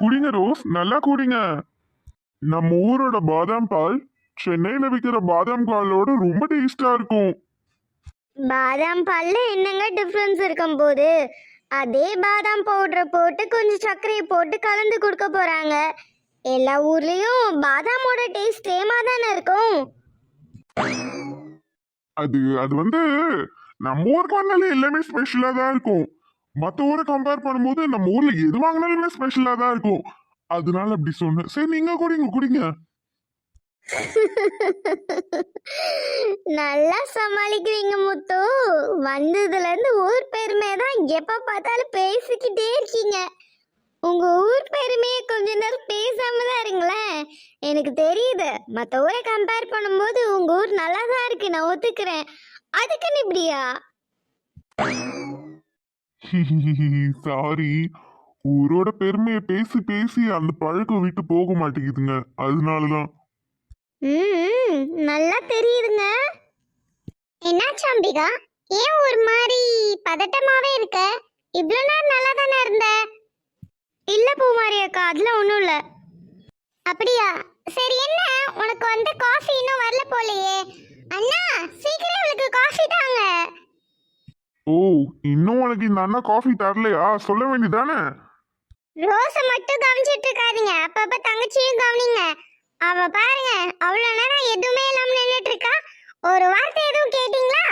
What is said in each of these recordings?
குடிங்க ரோஸ். நல்லா குடிங்க. நம்ம ஊரோட பாதாம் பால் சென்னையில விற்கிற பாதாம் பாலோட ரொம்ப டேஸ்டா இருக்கும். பாதாம் பால்ல என்னங்க டிஃப்ரென்ஸ் இருக்கும் போது? அதே பாதாம் பவுடரை போட்டு கொஞ்சம் சர்க்கரையை போட்டு கலந்து கொடுக்க போறாங்க. எல்லா ஊர்லயும் பாதாமோட டேஸ்ட் சேமா தானே இருக்கும்? அது அது வந்து நம்ம ஊருக்கு வந்தாலே எல்லாமே ஸ்பெஷலா தான் இருக்கும். மற்ற ஊரை கம்பேர் பண்ணும்போது நம்ம ஊர்ல எது வாங்கினாலுமே ஸ்பெஷலா தான் இருக்கும். அதனால அப்படி சொன்னேன். சரி நீங்க குடிங்க குடிங்க. நல்லா சமாளிக்கிறீங்க முத்து. வந்ததுல இருந்து ஊர் பெருமை தான் எப்ப பார்த்தாலும் பேசிக்கிட்டே இருக்கீங்க. உங்க ஊர் பெருமையை கொஞ்ச நேரம் பேசாம தான் இருங்களேன். எனக்கு தெரியுது மற்ற ஊரை கம்பேர் பண்ணும்போது உங்க ஊர் நல்லா தான் இருக்கு நான் ஒத்துக்கிறேன். அதுக்குன்னு இப்படியா? சாரி ஊரோட பெருமையை பேசி பேசி அந்த பழக்கம் விட்டு போக மாட்டேங்குதுங்க. அதனாலதான். ம் நல்லா தெரியுதுங்க. என்னாச்சு அம்பிகா ஏன் ஒரு மாதிரி பதட்டமாவே இருக்க? இவ்வளோ நேரம் நல்லா தானே இருந்த? இல்ல பூமாரி அக்கா அதுல ஒன்றும் இல்லை. அப்படியா? சரி என்ன? உனக்கு வந்து காஃபி இன்னும் வரல போலையே. அண்ணா சீக்கிரம் இவளுக்கு காஃபி தாங்க. ஓ இன்னும் உனக்கு இந்த அண்ணா காஃபி தரலையா? சொல்ல வேண்டியதானே ரோஸை மட்டும் கவனிச்சிட்டு இருக்காதீங்க. அப்பப்ப தங்கச்சியும் கவனிங்க. அவ பாருங்க அவ்வளவு நேரம் எதுவுமே இல்லாம நின்னுட்டு இருக்கா. ஒரு வார்த்தை எதுவும் கேட்டீங்களா?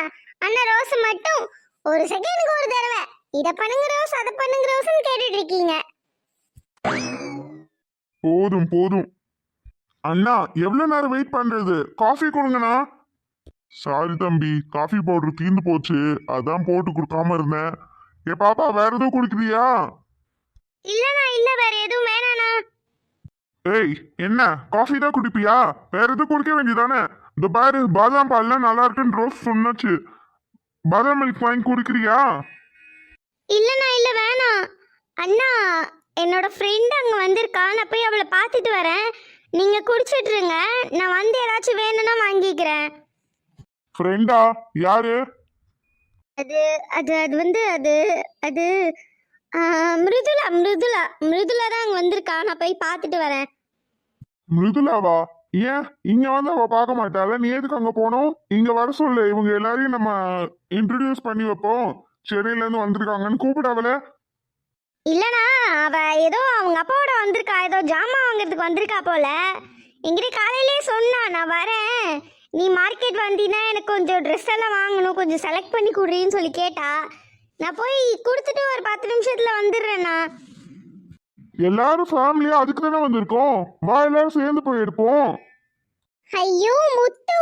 அண்ணன் ரோஸ் மட்டும் ஒரு செகண்டுக்கு ஒரு தடவை. இத பண்ணுங்க ரோஸ் அதை பண்ணுங்க ரோஸ்னு கேட்டுட்டு இருக்கீங்க. போதும் போதும். அண்ணா எவ்வளவு நேரம் வெயிட் பண்றது? காஃபி கொடுங்கண்ணா. சாரி தம்பி காஃபி பவுடர் தீர்ந்து போச்சு. அதான் போட்டு கொடுக்காம இருந்தேன். ஏ பாப்பா வேற எதுவும் குடிக்கிறியா? இல்லண்ணா இல்ல வேற எதுவும் வேணாண்ணா. ஏய் என்ன? காஃபி தான் குடிப்பியா? வேற எதுவும் குடிக்க வேண்டியதானே? இந்த பாரு பாதாம் பால்லாம் நல்லா இருக்குன்னு ரோஸ் சொன்னாச்சு. பாதாம் மில்க் வாங்கி குடிக்கிறியா? இல்லண்ணா இல்ல வேணாம். அண்ணா என்னோட ஃப்ரெண்ட் அங்க வந்திருக்கா. நான் போய் அவளை பார்த்துட்டு வரேன். நீங்க குடிச்சிட்டு இருங்க. நான் வந்து ஏதாச்சும் வேணும்னா வாங்கிக்கிறேன். ஃப்ரெண்டா யாரு? அது அது அது வந்து அது அது ஆ, மிருதுளா மிருதுளா மிருதுளா தான் அங்கே வந்திருக்கா. நான் போய் பார்த்துட்டு வரேன். மிருதுலாவா ஏன்? இங்க வந்து அவ பார்க்க மாட்டாள? நீ எதுக்கு அங்க போனோம் இங்க வர சொல்லு. இவங்க எல்லாரையும் நம்ம இன்ட்ரடியூஸ் பண்ணி வைப்போம். சென்னையில இருந்து வந்திருக்காங்கன்னு கூப்பிடாவல? இல்லைண்ணா அவ ஏதோ அவங்க அப்பாவோட வந்திருக்கா. ஏதோ ஜாமான் வாங்குறதுக்கு வந்திருக்கா போல. என்கிட்ட காலையிலே சொன்னா நான் வரேன். நீ மார்க்கெட் வந்தீங்கன்னா எனக்கு கொஞ்சம் ட்ரெஸ் எல்லாம் வாங்கணும் கொஞ்சம் செலக்ட் பண்ணி கொடுறீன்னு சொல்லி கேட்டா நான் போய் கொடுத்துட்டு ஒரு பத்து நிமிஷத்துல வந்துடுறேண்ணா. எல்லாரும் ஃபேமிலியா அதுக்கு தானே வந்திருக்கோம். வா எல்லாரும் சேர்ந்து போய் எடுப்போம். ஐயோ முத்து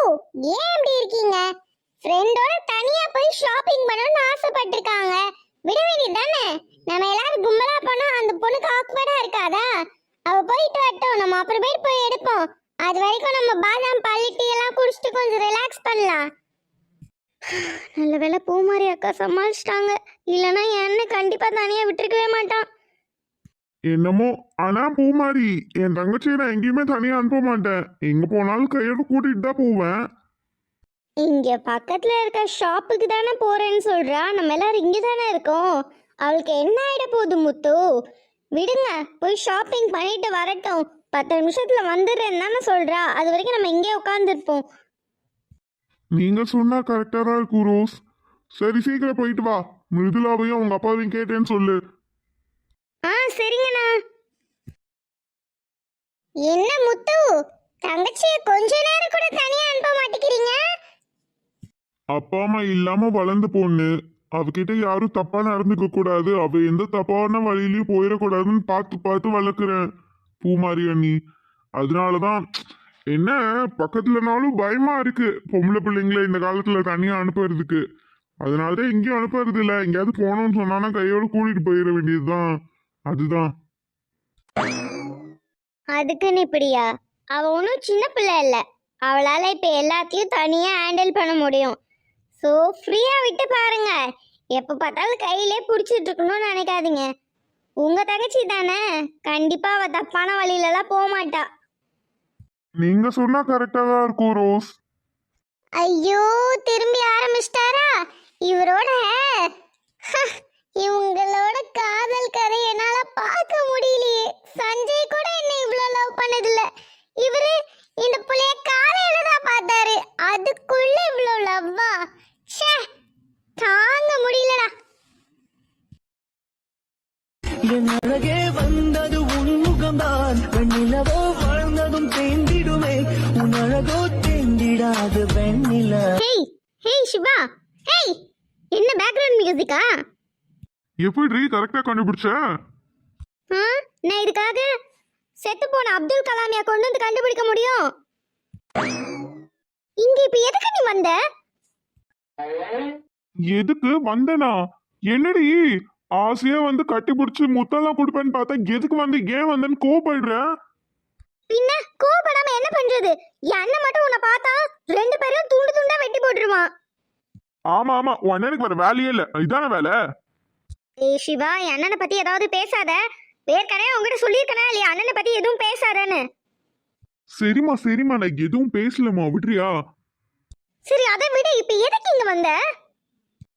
ஏன் இப்படி இருக்கீங்க? ஃப்ரெண்டோட தனியா போய் ஷாப்பிங் பண்ணணும்னு ஆசைப்பட்டிருக்காங்க. விட வேண்டியதானே நம்ம எல்லாரும் கும்பலா போனா அந்த பொண்ணுக்கு ஆக்வர்டா இருக்காதா? அவ போயிட்டு வரட்டும் நம்ம அப்புறமேட்டு போய் எடுப்போம். அது வரைக்கும் நம்ம பாதாம் பால் டீ எல்லாம் குடிச்சிட்டு கொஞ்சம் ரிலாக்ஸ் பண்ணலாம். நல்ல வேளை பூமாரி அக்கா சமாளிச்சிட்டாங்க. இல்லைன்னா என்ன கண்டிப்பா தனியா விட்டுருக்கவே மாட்டான். என்னமோ? ஆனா பூமாரி என் தங்கச்சியை நான் எங்கேயுமே தனியா அனுப்ப மாட்டேன். எங்க போனாலும் கையோட கூட்டிட்டு தான் போவேன். இங்க பக்கத்துல இருக்க ஷாப்புக்கு தானே போறேன்னு சொல்றா. நம்ம எல்லாரும் இங்க தானே இருக்கோம். அவளுக்கு என்ன ஆயிட போகுது முத்து? விடுங்க போய் ஷாப்பிங் பண்ணிட்டு வரட்டும். பத்து நிமிஷத்துல வந்துடுறேன்னு தானே சொல்றா. அது வரைக்கும் நம்ம இங்கே உட்காந்துருப்போம் நீங்க சொன்னா கரெக்டா தான் இருக்கும் ரோஸ். சரி சீக்கிரம் போயிட்டு வா. மிருதுலாவையும் அவங்க அப்பாவையும் கேட்டேன்னு சொல்லு. ஆ சரிங்கண்ணா. என்ன முத்து? தங்கச்சிய கொஞ்ச நேரம் கூட தனியா அனுப்ப மாட்டேங்கிறீங்க? அப்பா அம்மா இல்லாம வளர்ந்த பொண்ணு. அவகிட்ட யாரும் தப்பா நடந்துக்க கூடாது அவ எந்த தப்பான வழியிலயும் போயிடக்கூடாதுன்னு பார்த்து பார்த்து வளர்க்குறேன். பூமாரி அண்ணி. அதனாலதான் என்ன பக்கத்துலனாலும் பயமா இருக்கு. பொம்பளை பிள்ளைங்களை இந்த காலத்துல தனியா அனுப்புறதுக்கு. அதனாலதான் எங்கேயும் அனுப்புறது இல்ல எங்கேயாவது போகணும்னு சொன்னானா கையோட கூட்டிட்டு போயிட வேண்டியதுதான். அதுதான். அதுக்குன்னு இப்படியா அவ ஒன்றும் சின்ன பிள்ளை இல்லை. அவளால் இப்போ எல்லாத்தையும் தனியாக ஹேண்டில் பண்ண முடியும். ஸோ ஃப்ரீயாக விட்டு பாருங்க. எப்போ பார்த்தாலும் கையிலே பிடிச்சிட்டு இருக்கணும்னு நினைக்காதீங்க. உங்கள் தங்கச்சி தானே? கண்டிப்பாக அவள் தப்பான வழியிலலாம் போக மாட்டா நீங்க சொன்னா கரெக்டா தான் இருக்கும் ரோஸ். ஐயோ திரும்பி ஆரம்பிச்சிட்டாரா? இவரோட ஹ, அழகோ தேந்திடாது Vennila. Hey hey Siva hey என்ன பேக்ரவுண்ட் மியூசிக்கா எப்படி கரெக்டா கண்டுபிடிச்ச? நான் இதுக்காக செத்து போன அப்துல் கலாமியா கொண்டு வந்து கண்டுபிடிக்க முடியும். இங்க இப்ப எதுக்கு நீ வந்த? எதுக்கு வந்தனா? என்னடி? ஆசையா வந்து கட்டி பிடிச்சி முத்தெல்லாம் கொடுப்பேன்னு பார்த்தா எதுக்கு வந்து ஏன் வந்தேன்னு கோவப்படுற? பின்ன கோவப்படாம என்ன பண்றது? என் அண்ணன் மட்டும் உன்னை பார்த்தா ரெண்டு பேரும் துண்டு துண்டா வெட்டி போட்டுருவான். ஆமா ஆமா. உன் அண்ணனுக்கு வேற வேலையே இல்ல. இதான வேலை? ஏய் சிவா என் அண்ணனை பத்தி ஏதாவது பேசாத. ஏற்கனவே உங்ககிட்ட சொல்லியிருக்கனா இல்லையா? அண்ணனை பத்தி எதுவும் பேசாதன்னு. சரிம்மா சரிம்மா. நான் எதுவும் பேசலம்மா. விடுறியா? சரி அதை விட. இப்ப எதுக்கு இங்க வந்த?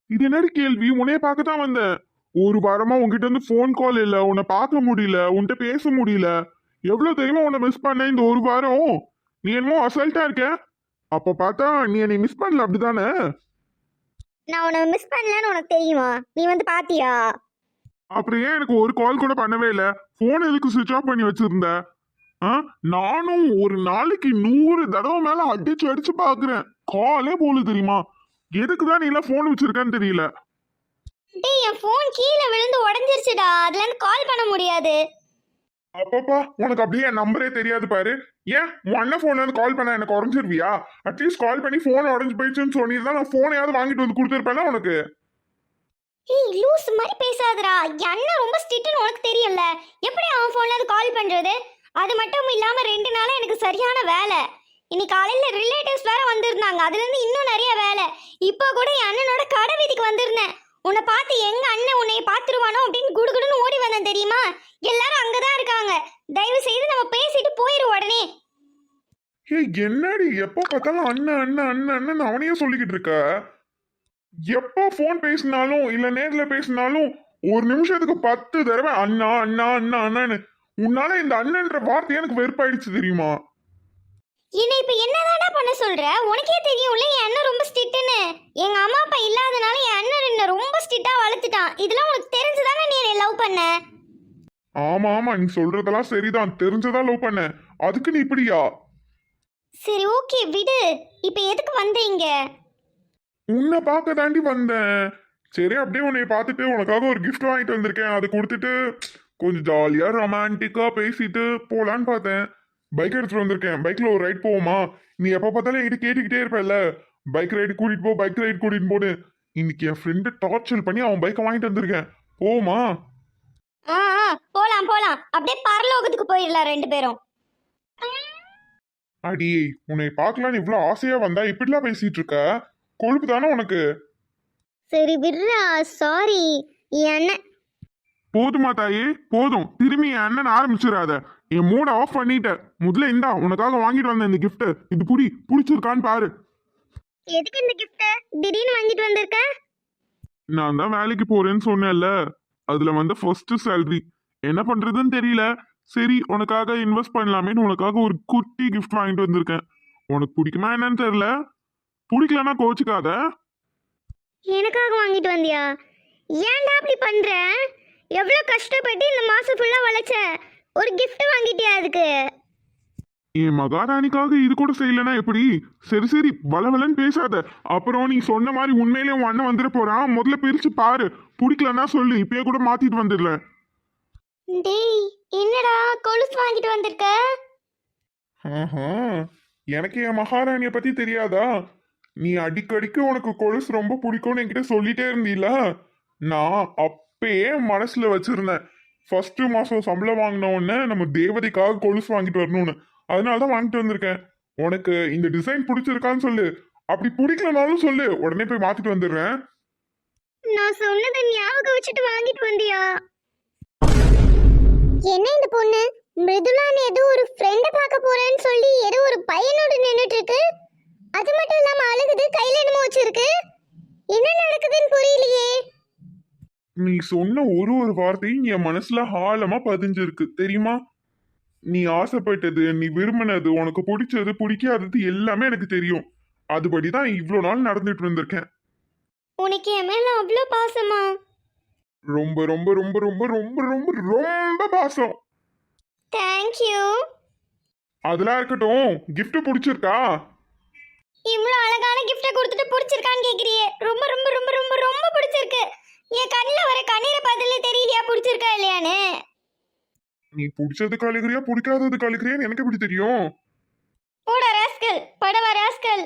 இது என்னடி கேள்வி? உன்னைய பார்க்க தான் வந்தேன். ஒரு வாரமா உன்கிட்ட இருந்து ஃபோன் கால் இல்ல. உன்னை பார்க்க முடியல. உன்கிட்ட பேச முடியல. எவ்வளவு தெரியுமா உன்னை மிஸ் பண்ண இந்த ஒரு வாரம்? நீ என்னமோ அசல்ட்டா இருக்க. அப்ப பார்த்தா நீ என்னை மிஸ் பண்ணல அப்படிதானே? நான் உன்னை மிஸ் பண்ணலன்னு உனக்கு தெரியுமா? நீ வந்து பாத்தியா? அப்புறம் ஏன் எனக்கு ஒரு கால் கூட பண்ணவே இல்ல? ஃபோன் எதுக்கு சுவிட்ச் ஆஃப் பண்ணி வச்சிருந்த? ஆ? நானும் ஒரு நாளைக்கு நூறு தடவை மேல அடிச்சு அடிச்சு பாக்குறேன். காலே போல தெரியுமா? எதுக்கு தான் நீ எல்லாம் ஃபோன் வச்சிருக்கன்னு தெரியல. டேய் என் ஃபோன் கீழே விழுந்து உடஞ்சிருச்சுடா. அதுல இருந்து கால் பண்ண முடியாது. அப்பப்பா உனக்கு அப்படியே என் நம்பரே தெரியாது பாரு. ஏன்? உன் அண்ணன் ஃபோன்ல கால் பண்ண எனக்கு உடஞ்சிருவியா அட்லீஸ்ட் கால் பண்ணி ஃபோன் உடஞ்சு போயிடுச்சுன்னு சொன்னிருந்தா நான் ஃபோனையாவது வாங்கிட்டு வந்து கொடுத்துருப்பேன் உனக்கு. ஏய் லூஸ் மாதிரி பேசாதடா. என் அண்ணன் ரொம்ப ஸ்ட்ரிக்ட்னு உனக்கு தெரியும்ல. எப்படி அவன் ஃபோன்ல இருந்து கால் பண்றது? அது மட்டும் இல்லாம ரெண்டு நாளா எனக்கு சரியான வேலை. இன்னைக்கு காலையில ரிலேட்டிவ்ஸ் வேற வந்திருந்தாங்க. அதுல இருந்து இன்னும் நிறைய வேலை. இப்போ கூட என் அண்ணனோட கடை வீதிக்கு வந்திருந்தேன். உன்னை பார்த்து எங்க அண்ணன் உன்னைய பார்த்துருவானோ அப்படின்னு குடுகுடுன்னு ஓடி வந்தேன் தெரியுமா? எல்லாரும் அங்கதான் இருக்காங்க. தயவு செய்து நம்ம பேசிட்டு போயிரு உடனே. ஏய் என்னடி? எப்போ பார்த்தாலும் அண்ணன் அண்ணன் அண்ணன் அண்ணன் அவனையே சொல்லிக்கிட்டு இருக்க? எப்போ ஃபோன் பேசினாலும் இல்ல நேர்ல பேசினாலும் ஒரு நிமிஷத்துக்கு பத்து தடவை அண்ணா அண்ணா அண்ணா அண்ணான்னு உன்னால இந்த அண்ணன்ற வார்த்தை எனக்கு வெறுப்பாயிடுச்சு தெரியுமா? என்னை இப்ப என்னதாடா பண்ண சொல்ற? உனக்கே தெரியும்ல என் அண்ணன் ரொம்ப ஸ்ட்ரிக்ட்னு எங்க அம்மா அப்பா இல்லாதனால என் அண்ணன் என்ன ரொம்ப ஸ்ட்ரிக்ட்டா வளர்த்துட்டான் இதெல்லாம் உனக்கு தெரிஞ்சுதானே நீ என்னை லவ் பண்ண? ஆமா ஆமா நீ சொல்றதெல்லாம் சரிதான். தெரிஞ்சதா லவ் பண்ண. அதுக்கு நீ இப்படியா? சரி ஓகே விடு. இப்ப எதுக்கு வந்தீங்க உன்னை பார்க்க தாண்டி வந்தேன். சரி அப்படியே உன்னை பார்த்துட்டு உனக்காக ஒரு gift வாங்கிட்டு வந்திருக்கேன். அதை கொடுத்துட்டு கொஞ்சம் ஜாலியா ரொமான்டிக்கா பேசிட்டு போலான்னு பார்த்தேன். பைக் எடுத்துட்டு வந்திருக்கேன். பைக்ல ஒரு ரைட் போவோமா? நீ எப்ப பார்த்தாலும் என்கிட்ட கேட்டுக்கிட்டே இருப்பல்ல. பைக் ரைடு கூட்டிட்டு போ பைக் ரைடு கூட்டிட்டு போடு இன்னைக்கு என் ஃப்ரெண்டு டார்ச்சர் பண்ணி அவன் பைக்கை வாங்கிட்டு வந்திருக்கேன். போமா ஆ ஆ, போலாம் போலாம். அப்படியே பரலோகத்துக்கு போயிடலாம் ரெண்டு பேரும். அடியே உன்னை பார்க்கலான்னு இவ்வளோ ஆசையா வந்தா இப்படிலாம் பேசிட்டு இருக்க கொழுப்பு தானே உனக்கு? சரி விடுறா சாரி என் அண்ணன் போதுமா தாயே போதும். திரும்பி என் அண்ணன் ஆரம்பிச்சிடாத. என் மூட ஆஃப் பண்ணிட்ட. முதல்ல இந்தா உனக்காக வாங்கிட்டு வந்தேன் இந்த gift இது புடி பிடிச்சிருக்கான்னு பாரு. எதுக்கு இந்த கிஃப்ட் திடீர்னு வாங்கிட்டு வந்திருக்க? நான் தான் வேலைக்கு போறேன்னு சொன்னேன்ல. அதுல வந்த ஃபர்ஸ்ட் salary. என்ன பண்றதுன்னு தெரியல. சரி உனக்காக இன்வெஸ்ட் பண்ணலாமேன்னு உனக்காக ஒரு குட்டி gift வாங்கிட்டு வந்திருக்கேன். உனக்கு பிடிக்குமா என்னன்னு தெரியல. பிடிக்கலன்னா கோச்சுக்காத. எனக்காக வாங்கிட்டு வந்தியா? ஏன்டா அப்படி பண்ற? எவ்வளவு கஷ்டப்பட்டு இந்த மாசம் ஃபுல்லா வளைச்ச ஒரு gift வாங்கிட்டியா அதுக்கு? என் மகாராணிக்காக இது கூட செய்யலனா எப்படி? சரி சரி வளவலன்னு பேசாத. அப்புறம் நீ சொன்ன மாதிரி உண்மையிலே உன் அண்ணன் வந்துட போறான் முதல்ல பிரிச்சு பாரு. பிடிக்கலன்னா சொல்லு. இப்பயே கூட மாத்திட்டு வந்துடல டேய் என்னடா கொலுசு வாங்கிட்டு வந்திருக்க? ஆஹா, எனக்கு என் மகாராணிய பத்தி தெரியாதா? நீ அடிக்கடிக்கு உனக்கு கொலுசு ரொம்ப பிடிக்கும்னு என்கிட்ட சொல்லிட்டே இருந்தீல நான் அப்பயே மனசுல வச்சிருந்தேன். ஃபர்ஸ்ட் மாசம் சம்பளம் வாங்கின உடனே நம்ம தேவதைக்காக கொலுசு வாங்கிட்டு வரணும்னு. அதனால தான் வாங்கிட்டு வந்திருக்கேன். உனக்கு இந்த டிசைன் பிடிச்சிருக்கான்னு சொல்லு. அப்படி பிடிக்கலனாலும் சொல்லு. உடனே போய் மாத்திட்டு வந்துடுறேன். நான் சொன்னதை ஞாபகம் வச்சுட்டு வாங்கிட்டு வந்தியா? என்ன இந்த பொண்ணு? மிருதுலான்னு ஏதோ ஒரு ஃப்ரெண்ட பார்க்க போறேன்னு சொல்லி ஏதோ ஒரு பையனோட நின்னுட்டு இருக்கு அது மட்டும் இல்லாம அழுகுது கையில என்னமோ வச்சிருக்கு. என்ன நடக்குதுன்னு புரியலையே. நீ சொன்ன ஒரு ஒரு வார்த்தையும் என் மனசுல ஆழமா பதிஞ்சிருக்கு. தெரியுமா? நீ ஆசைப்பட்டது நீ விரும்பினது உனக்கு பிடிச்சது பிடிக்காதது எல்லாமே எனக்கு தெரியும். அதுபடி தான் இவ்வளோ நாள் நடந்துட்டு இருந்திருக்கேன். உனக்கு என் மேல அவ்வளோ பாசமா? ரொம்ப ரொம்ப ரொம்ப ரொம்ப ரொம்ப ரொம்ப ரொம்ப பாசம். தேங்க்யூ அதெல்லாம் இருக்கட்டும். Gift பிடிச்சிருக்கா? இவ்வளோ அழகான கிஃப்ட்டை கொடுத்துட்டு பிடிச்சிருக்கான்னு கேட்குறியே ரொம்ப ரொம்ப ரொம்ப ரொம்ப ரொம்ப பிடிச்சிருக்கு. என் கண்ணில் வர கண்ணீரை பார்த்துல தெரியலையா? பிடிச்சிருக்கா இல்லையான்னு? நீ பிடிச்சதுக்கு அழுகிறியா பிடிக்காததுக்கு அழுகிறியான்னு எனக்கு எப்படி தெரியும்? போட ராஸ்கல் படவா ராஸ்கல்.